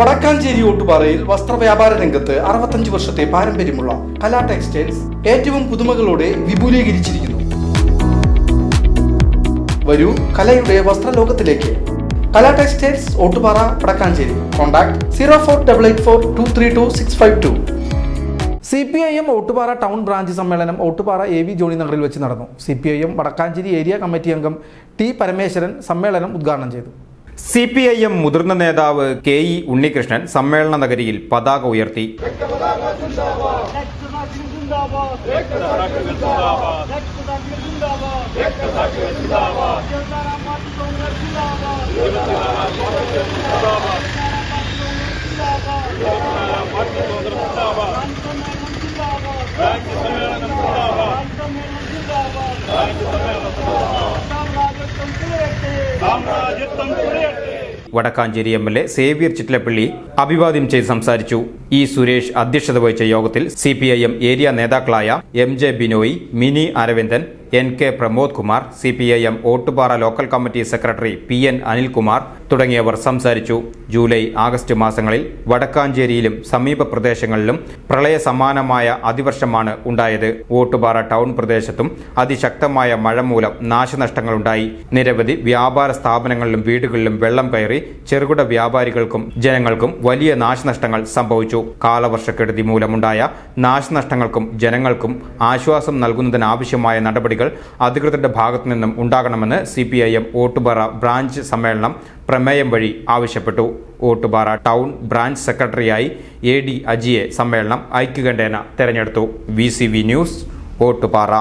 വടക്കാഞ്ചേരി ഓട്ടുപാറയിൽ വസ്ത്രവ്യാപാര രംഗത്ത് അറുപത്തഞ്ച് വർഷത്തെ പാരമ്പര്യമുള്ള കലാ ടെക്സ്റ്റൈൽസ് ഏറ്റവും പുതുമകളോടെ വിപുലീകരിച്ചിരിക്കുന്നു. വരൂ കലയുടെ വസ്ത്രലോകത്തിലേക്ക്. Kala textiles Ottupara Vadakkanchery. Contact zero four double eight four two three two six five two. C P I M Ottupara town branch സമ്മേളനം ഓട്ടുപാറ എ വി ജോണി നഗറിൽ വെച്ച് നടന്നു. C P I M Vadakkanchery area committee അംഗം T Parameswaran സമ്മേളനം ഉദ്ഘാടനം ചെയ്തു. C P I M മുതിർന്ന നേതാവ് കെ ഇ ഉണ്ണികൃഷ്ണൻ സമ്മേളന നഗരിയിൽ പതാക ഉയർത്തി. സാമ്രാജ്യത്വം Vadakkanchery M L A Xavier Chittilappilly അഭിവാദ്യം ചെയ്ത് സംസാരിച്ചു. ഇ സുരേഷ് അധ്യക്ഷത വഹിച്ച യോഗത്തിൽ സി ഏരിയ നേതാക്കളായ M J Binoy Mini Aravindan N K Pramod Kumar C P I M Ottupara local committee secretary P N Anilkumar തുടങ്ങിയവർ സംസാരിച്ചു. ജൂലൈ ആഗസ്റ്റ് മാസങ്ങളിൽ വടക്കാഞ്ചേരിയിലും സമീപ പ്രദേശങ്ങളിലും പ്രളയ സമാനമായ അതിവർഷമാണ് ഉണ്ടായത്. ഓട്ടുപാറ ടൗൺ പ്രദേശത്തും അതിശക്തമായ മഴ മൂലം നാശനഷ്ടങ്ങളുണ്ടായി. നിരവധി വ്യാപാര സ്ഥാപനങ്ങളിലും വീടുകളിലും വെള്ളം കയറി ചെറുകിട വ്യാപാരികൾക്കും ജനങ്ങൾക്കും വലിയ നാശനഷ്ടങ്ങൾ സംഭവിച്ചു. കാലവർഷക്കെടുതി മൂലമുണ്ടായ നാശനഷ്ടങ്ങൾക്കും ജനങ്ങൾക്കും ആശ്വാസം നൽകുന്നതിനാവശ്യമായ നടപടികൾ അധികൃതരുടെ ഭാഗത്തു നിന്നും ഉണ്ടാകണമെന്ന് C P I M Ottupara branch സമ്മേളനം പ്രമേയം വഴി ആവശ്യപ്പെട്ടു. ഓട്ടുപാറ ടൗൺ ബ്രാഞ്ച് സെക്രട്ടറിയായി എ ഡി അജിയെ സമ്മേളനം ഐക്യകണ്ഠേന തെരഞ്ഞെടുത്തു. V C V news Ottupara.